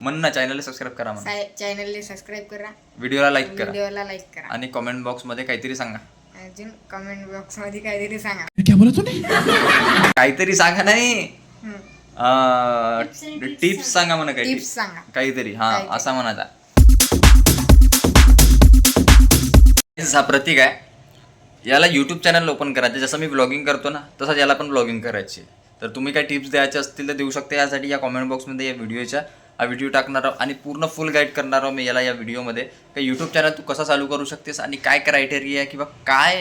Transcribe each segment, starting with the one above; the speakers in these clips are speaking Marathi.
म्हण ना चॅनलला सबस्क्राईब करा म्हणा चॅनलला सबस्क्राईब करा. व्हिडिओला लाईक करा. व्हिडिओला लाईक करा. आणि कमेंट बॉक्समध्ये काहीतरी सांगा. अजून कमेंट बॉक्समध्ये काहीतरी सांगा. काहीतरी सांगा नाही. टिप्स सांगा म्हणा काही टिप्स सांगा. काहीतरी हा काहीतरी. असा म्हणाचा हा प्रतीक आहे. याला युट्यूब चॅनल ओपन करायचं. जसं मी ब्लॉगिंग करतो ना तसंच याला पण ब्लॉगिंग करायची. तर तुम्ही काय टिप्स द्यायचे असतील तर देऊ शकता. यासाठी या कॉमेंट बॉक्समध्ये या व्हिडिओच्या हा व्हिडिओ टाकणार आहोत आणि पूर्ण फुल गाईड करणार आहोत मी याला या व्हिडिओमध्ये का यूट्यूब चॅनल तू कसा चालू करू शकतेस आणि काय क्रायटेरिया किंवा काय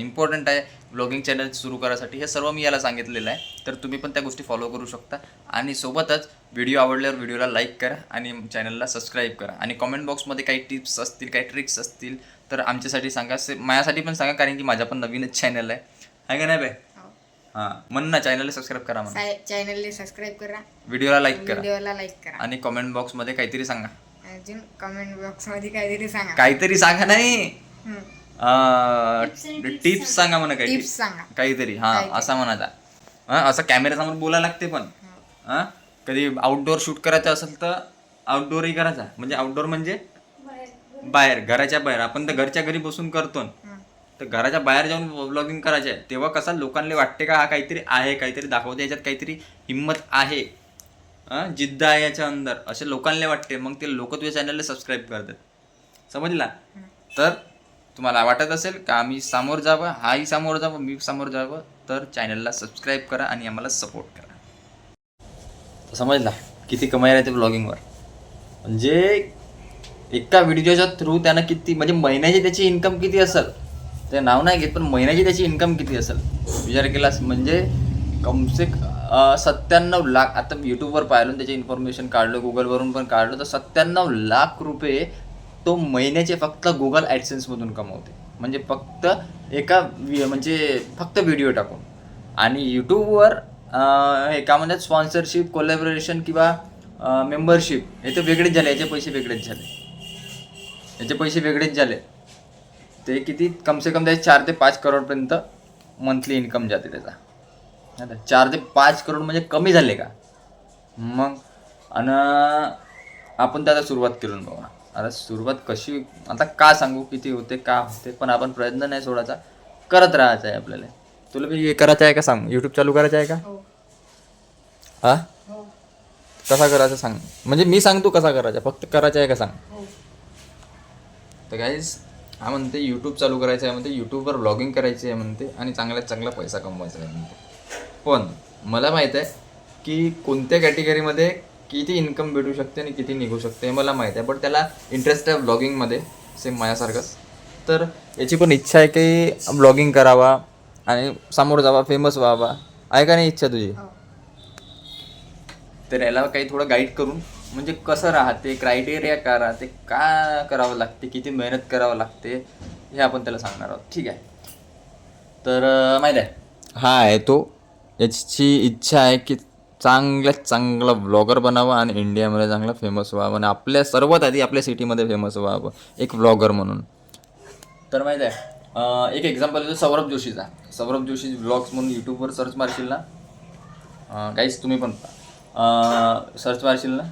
इम्पॉर्टंट आहे ब्लॉगिंग चॅनल सुरू करायसाठी हे सर्व मी याला सांगितलेलं आहे. तर तुम्ही पण त्या गोष्टी फॉलो करू शकता. आणि सोबतच व्हिडिओ आवडल्यावर व्हिडिओला लाईक करा आणि चॅनलला सबस्क्राईब करा. आणि कॉमेंट बॉक्समध्ये काही टिप्स असतील काही ट्रिक्स असतील तर आमच्यासाठी सांगा. से माझ्यासाठी पण सांगा कारण की माझ्या पण नवीनच चॅनल आहे. आहे का नाही बाय हो. हां म्हण ना चॅनलला सबस्क्राईब करा म्हणा चॅनलला सबस्क्राईब करा. व्हिडिओला लाईक करा. व्हिडिओला लाईक करा. आणि कमेंट बॉक्समध्ये काहीतरी सांगा. अजून कमेंट बॉक्समध्ये काहीतरी सांगा. काहीतरी सांगा नाही. टिप्स सांगा. म्हणा काही टिप्स सांगा. काहीतरी हा. असा म्हणाचा हा असं कॅमेऱ्यासमोर बोलायला लागते पण. हो. हा कधी आउटडोअर शूट करायचं असेल तर आउटडोअरही करायचा. म्हणजे आउटडोअर म्हणजे? बाहेर घराच्या बाहेर. आपण तर घरच्या घरी बसून करतो. तर घराच्या बाहेर जाऊन ब्लॉगिंग करायचं आहे तेव्हा कसा लोकांना वाटते का हा काहीतरी आहे काहीतरी दाखवते याच्यात काहीतरी हिंमत आहे? जिद्द आहे याच्या अंदर. असे लोकांना वाटते. मग ते लोक तुझ्या चॅनलला सबस्क्राईब करतात. समजला? तर तुम्हाला वाटत असेल का आम्ही समोर जावं? हाही समोर जावं मी समोर जावं? तर चॅनलला सबस्क्राईब करा आणि आम्हाला सपोर्ट करा. समजला? किती कमाई राहते ब्लॉगिंगवर म्हणजे एका व्हिडिओच्या थ्रू त्यानं किती म्हणजे महिन्याची त्याची इन्कम किती असेल? ते नाव नाही घेत पण महिन्याची त्याची इन्कम किती असेल? विचार केलास म्हणजे कमसे सत्त्याण्णव लाख आता यूट्यूबवर पाहिलं त्याचे इन्फॉर्मेशन काढलं गुगलवरून पण काढलं तर सत्त्याण्णव लाख रुपये तो महिन्याचे फक्त गुगल ॲडसेन्समधून कमवते. म्हणजे फक्त एका वि- म्हणजे फक्त व्हिडिओ टाकून. आणि यूट्यूबवर हे का म्हणतात स्पॉन्सरशिप कोलॅबरेशन किंवा मेंबरशिप हे तर वेगळेच झाले याचे पैसे वेगळेच झाले. याचे पैसे वेगळेच झाले. ते किती? कमसे कम त्याचे चार ते पाच करोडपर्यंत मंथली इन्कम जाते त्याचा. आता चार ते पाच करोड म्हणजे कमी झाले का? मग आणि आपण त्याला सुरुवात केलं बघा. आता सुरुवात कशी आता का सांगू किती होते का होते पण आपण प्रयत्न नाही सोडायचा. करत राहायचं आहे आपल्याला. तुला बी हे करायचं आहे का सांग? यूट्यूब चालू करायचं आहे का? हो. हा? हो. कसा करायचा सांग. म्हणजे मी सांगतो कसा करायचा फक्त करायचा आहे का सांग? हो. तर गाईज हा म्हणते यूट्यूब चालू करायचं आहे म्हणते यूट्यूबवर ब्लॉगिंग करायची आहे म्हणते आणि चांगल्यात चांगला पैसा कमवायचा आहे म्हणते. पण मला माहीत आहे की कोणत्या कॅटेगरीमध्ये किती इन्कम भेटू शकते आणि किती निघू शकते हे मला माहीत आहे. बट त्याला इंटरेस्ट आहे ब्लॉगिंगमध्ये सेम माझ्यासारखंच. तर याची पण इच्छा आहे की ब्लॉगिंग करावा आणि समोर जावा फेमस व्हावा. आहे का नाही इच्छा तुझी? हो. तर याला काही थोडं गाईड करून म्हणजे कसं राहते क्रायटेरिया का राहते का करावं लागते किती मेहनत करावं लागते हे आपण त्याला सांगणार आहोत. ठीक आहे? तर माहीत आहे? हा आहे तो. याची इच्छा आहे की चांगल्यात चांगला ब्लॉगर बनावा आणि इंडियामध्ये चांगला फेमस व्हावं आणि आपल्या सर्वात आधी आपल्या सिटीमध्ये फेमस व्हावं एक ब्लॉगर म्हणून. तर माहीत आहे एक एक्झाम्पल देतो सौरभ जोशीचा. सौरभ जोशी ब्लॉग्स म्हणून यूट्यूबवर सर्च मारशील ना? काहीच तुम्ही पण सर्च मारशील ना?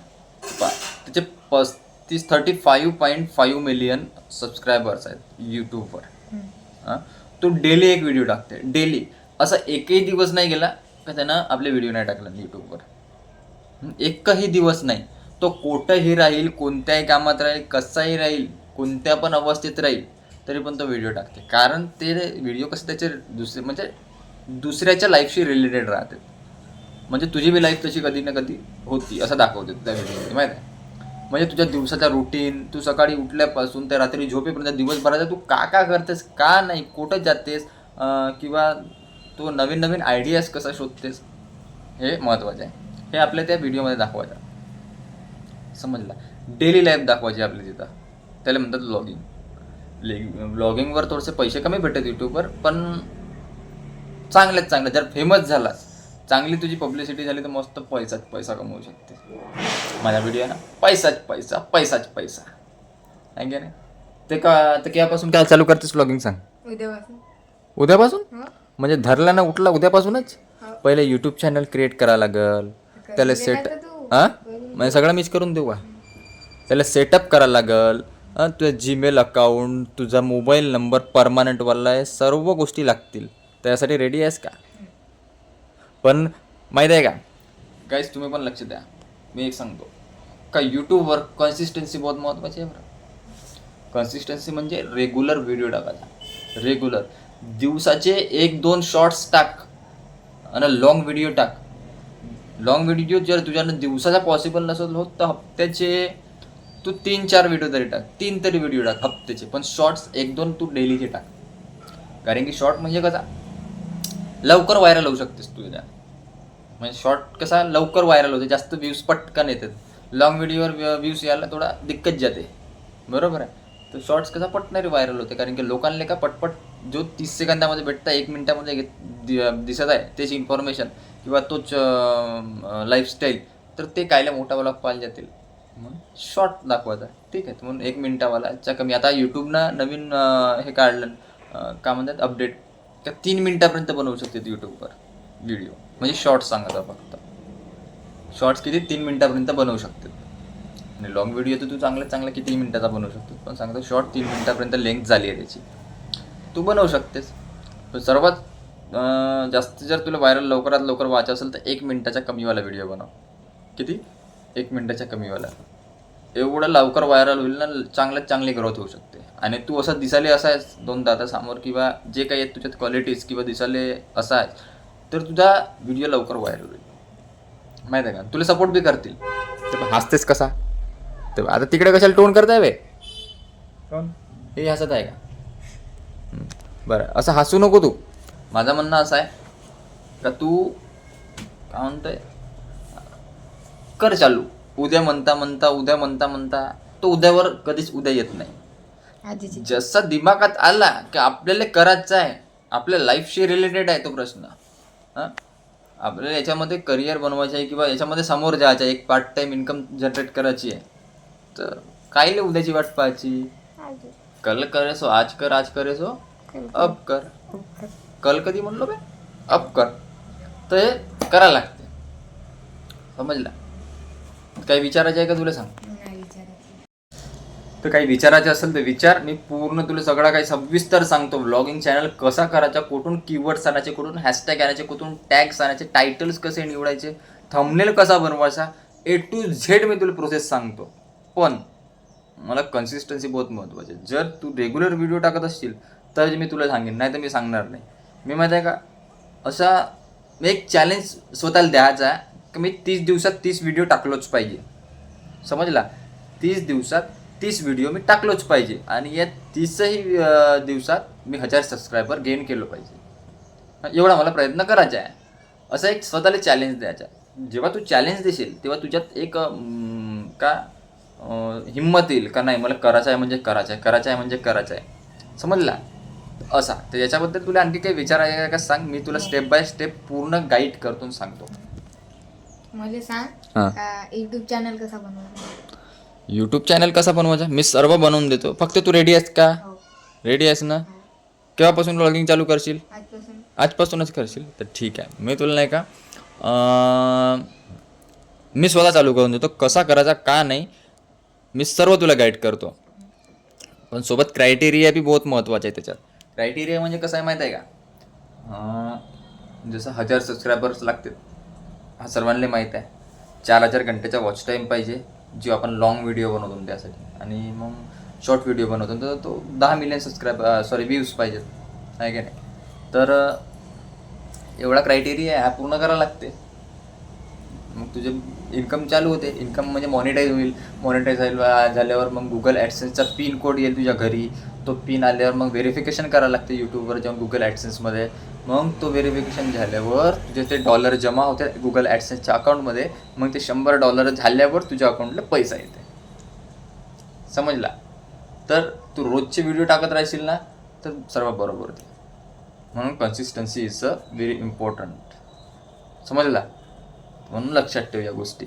त्याचे पस्तीस thirty five point five million subscribers आहेत यूट्यूबवर हां? तो डेली एक व्हिडिओ टाकते डेली. असा एकही दिवस नाही गेला का त्यानं आपले व्हिडिओ नाही टाकला यूट्यूबवर एकही दिवस नाही. तो कुठंही राहील कोणत्याही कामात राहील कसाही राहील कोणत्या पण अवस्थेत राहील तरी पण तो व्हिडिओ टाकते. कारण ते व्हिडिओ कसे त्याचे दुसरे म्हणजे दुसऱ्याच्या लाईफशी रिलेटेड राहते म्हणजे तुझी बी लाईफ तशी कधी ना कधी होती असं दाखवते त्या व्हिडिओमध्ये माहीत आहे? म्हणजे तुझ्या दिवसाचा रुटीन तू सकाळी उठल्यापासून ते रात्री झोपेपर्यंत दिवसभराचा तू का का करतेस का नाही कुठं जातेस किंवा तू नवीन नवीन आयडियाज कसा शोधतेस हे महत्त्वाचं आहे. हे आपल्या त्या व्हिडिओमध्ये दाखवायचं समजला? डेली लाईफ दाखवायची आपली तिथं. त्याला म्हणतात ब्लॉगिंग ब्लॉगिंगवर थोडेसे पैसे कमी भेटत यूट्यूबवर पण चांगल्यात चांगलं. जर फेमस झालास चांगली तुझी पब्लिसिटी झाली तर मस्त पैसाच पैसा कमवू शकते माझा व्हिडिओ ना पैसाच पैसा पैसाच पैसा. आहे की नाही? ते का ते केव्हापासून काय चालू करतेस ब्लॉगिंग सांग. उद्यापासून. उद्यापासून? हो. म्हणजे धरला ना उठला उद्यापासूनच? हो. पहिले यूट्यूब चॅनल क्रिएट करावं लागल. त्याला सेट. हा म्हणजे सगळं मीच करून देऊ का? त्याला सेटअप करायला लागल. तुझं जीमेल अकाउंट तुझा मोबाईल नंबर परमानंटवाला आहे सर्व गोष्टी लागतील. त्यासाठी रेडी आहेस का? पण माहीत आहे का? काहीच तुम्ही पण लक्ष द्या. मी एक सांगतो. का यूट्यूबवर कन्सिस्टन्सी बहुत महत्त्वाची आहे बरं. कन्सिस्टन्सी म्हणजे रेग्युलर व्हिडिओ टाकायचा. रेग्युलर दिवसाचे एक दोन शॉर्ट्स टाक आणि लॉंग व्हिडिओ टाक. लॉंग व्हिडिओ जर तुझ्यानं दिवसाचा पॉसिबल नसेल होत तर हप्त्याचे तू तीन चार व्हिडिओ तरी टाक. तीन तरी व्हिडिओ टाक हप्त्याचे. पण शॉर्ट्स एक दोन तू डेलीचे टाक. कारण की शॉर्ट म्हणजे कसा? लवकर व्हायरल होऊ शकतेस तू त्या म्हणजे शॉर्ट कसा लवकर व्हायरल होते जास्त व्ह्यूज पटकन येतात. लॉंग व्हिडिओवर व्ह्यूज यायला थोडा दिक्कत जाते. बरोबर आहे? तर शॉर्ट्स कसा पटणारी व्हायरल होते कारण की लोकांना का पटपट जो तीस सेकंदामध्ये भेटता एक मिनिटामध्ये घेत- दि- दिसत आहे त्याची इन्फॉर्मेशन किंवा तोच लाईफस्टाईल तर ते कायला मोठा वाला पाहिजे जातील. म्हणून शॉर्ट दाखवायचा. ठीक आहे म्हणून एक मिनिटावाला कमी. आता यूट्यूबनं नवीन हे काढलं का म्हणतात अपडेट का तीन मिनिटापर्यंत बनवू शकते यूट्यूबवर व्हिडिओ म्हणजे शॉर्ट्स सांगायचा फक्त. शॉर्ट्स किती? तीन मिनिटापर्यंत बनवू शकते. आणि लॉंग व्हिडिओ तर तू चांगल्यात चांगला किती मिनिटाचा बनवू शकतो. पण सांगतो शॉर्ट तीन मिनिटापर्यंत लेंथ झाली आहे त्याची. तू बनवू शकतेस. पण सर्वात जास्त जर तुला व्हायरल लवकरात लवकर व्हायचं असेल तर एक मिनिटाच्या कमीवाला व्हिडिओ बनव. किती? एक मिनिटाच्या कमीवाला. एवढं लवकर व्हायरल होईल ना चांगल्यात चांगली ग्रोथ होऊ शकते. आणि तू असं दिसाले असा आहेस दोन दातासमोर किंवा जे काही आहेत तुझ्यात क्वालिटीज किंवा दिसाले असा आहे तर तुझा व्हिडिओ लवकर व्हायरल होईल. माहिती आहे का? तुला सपोर्ट बी करतील. हसतेस कसा? ते आता तिकडे कशाला टोन करताय वे कोण? हे हसत आहे का? हं. बरं असं हसू नको तू. माझं म्हणणं असं आहे का तू काय म्हणतोय? कर चालू. उद्या म्हणता म्हणता उद्या म्हणता म्हणता तो उद्यावर कधीच उद्या येत नाही. आधीची जसा दिमागात आला की आपल्याला करायचं आहे आपल्या लाईफशी रिलेटेड आहे तो प्रश्न. हां? आपल्याला याच्यामध्ये करिअर बनवायचं आहे किंवा याच्यामध्ये समोर जायचं आहे एक पार्ट टाइम इन्कम जनरेट करायची आहे तर कायले उद्याची वाट पाहायची? कल करे सो आज कर आज करे सो अब कर. कल कधी म्हणलो बे? अब कर. तर हे करा लागते. समजला? काही विचारायचं आहे का तुला सांग? तर काही विचारायचे असेल तर विचार. मी पूर्ण तुला सगळा काही सविस्तर सांगतो. ब्लॉगिंग चॅनल कसा करायचा कुठून कीवर्ड्स आणायचे कुठून हॅशटॅग आणायचे कुठून टॅग्स आणायचे टायटल्स कसे निवडायचे थंबनेल कसा बनवायचा ए टू झेड मी तुला प्रोसेस सांगतो. पण मला कन्सिस्टन्सी बहुत महत्त्वाची आहे. जर तू रेग्युलर व्हिडिओ टाकत असशील तर मी तुला सांगेन नाही तर मी सांगणार नाही. मी माहिती आहे का? असा मी एक चॅलेंज स्वतःला द्यायचा आहे की मी तीस दिवसात तीस व्हिडिओ टाकलोच पाहिजे. समजला? तीस दिवसात तीस व्हिडिओ मी टाकलोच पाहिजे. आणि या तीसही दिवसात मी हजार सबस्क्रायबर गेन केलं पाहिजे. एवढा मला प्रयत्न करायचा आहे. असं एक स्वतःला चॅलेंज द्यायचा. जेव्हा तू चॅलेंज देशील तेव्हा तुझ्यात एक का हिंमत येईल का नाही मला करायचं आहे म्हणजे करायचं आहे करायचं आहे म्हणजे करायचं आहे. समजला? असा. तर याच्याबद्दल तुला आणखी काही विचार आहे का सांग? मी तुला स्टेप बाय स्टेप पूर्ण गाईड करतो सांगतो. मला सांग युट्यूब चॅनल कसा बनवायचा यूट्यूब चॅनल कसा बनवायचा? मी सर्व बनवून देतो. फक्त तू रेडी आहेस का? हो. रेडी आहेस ना? केव्हापासून ब्लॉगिंग चालू करशील? आजपासून. आजपासूनच करशील? तर ठीक आहे. मी तुला नाही का मी स्वतः चालू करून देतो. कसा करायचा का नाही मी सर्व तुला गाईड करतो. पण सोबत क्रायटेरिया बी बहुत महत्त्वाचा आहे त्याच्यात. क्रायटेरिया म्हणजे कसं आहे माहीत आहे का? जसं हजार सबस्क्रायबर्स लागतील. हा सर्वांना माहीत आहे. चार हजार घंटेचा वॉच टाईम पाहिजे. जे आपण लॉंग व्हिडिओ बनवतो त्यासाठी. आणि मग शॉर्ट व्हिडिओ बनवतो. तर तो दहा मिलियन सबस्क्राईब सॉरी व्ह्यूज पाहिजेत. आहे की नाही? तर एवढा क्रायटेरिया ॲप पूर्ण करावं लागते. मग तुझे इन्कम चालू होते. इन्कम म्हणजे मॉनिटाईज होईल. मॉनिटाईज झाल्यावर मग गुगल ॲडसेन्सचा पिन कोड येईल तुझ्या घरी. तो पिन आल्यावर मग व्हेरिफिकेशन करावं लागते यूट्यूबवर जाऊन गुगल ॲडसेन्समध्ये मग तो व्हेरिफिकेशन झाल्यावर तुझे ते डॉलर जमा होते गुगल ॲडसेन्सच्या अकाउंटमध्ये मग ते शंभर डॉलर झाल्यावर तुझ्या अकाउंटला पैसा येते समजला? तर तू रोजचे व्हिडिओ टाकत राहशील ना तर सर्व बरोबर होते म्हणून consistency is a very important समजला? म्हणून लक्षात ठेव या गोष्टी.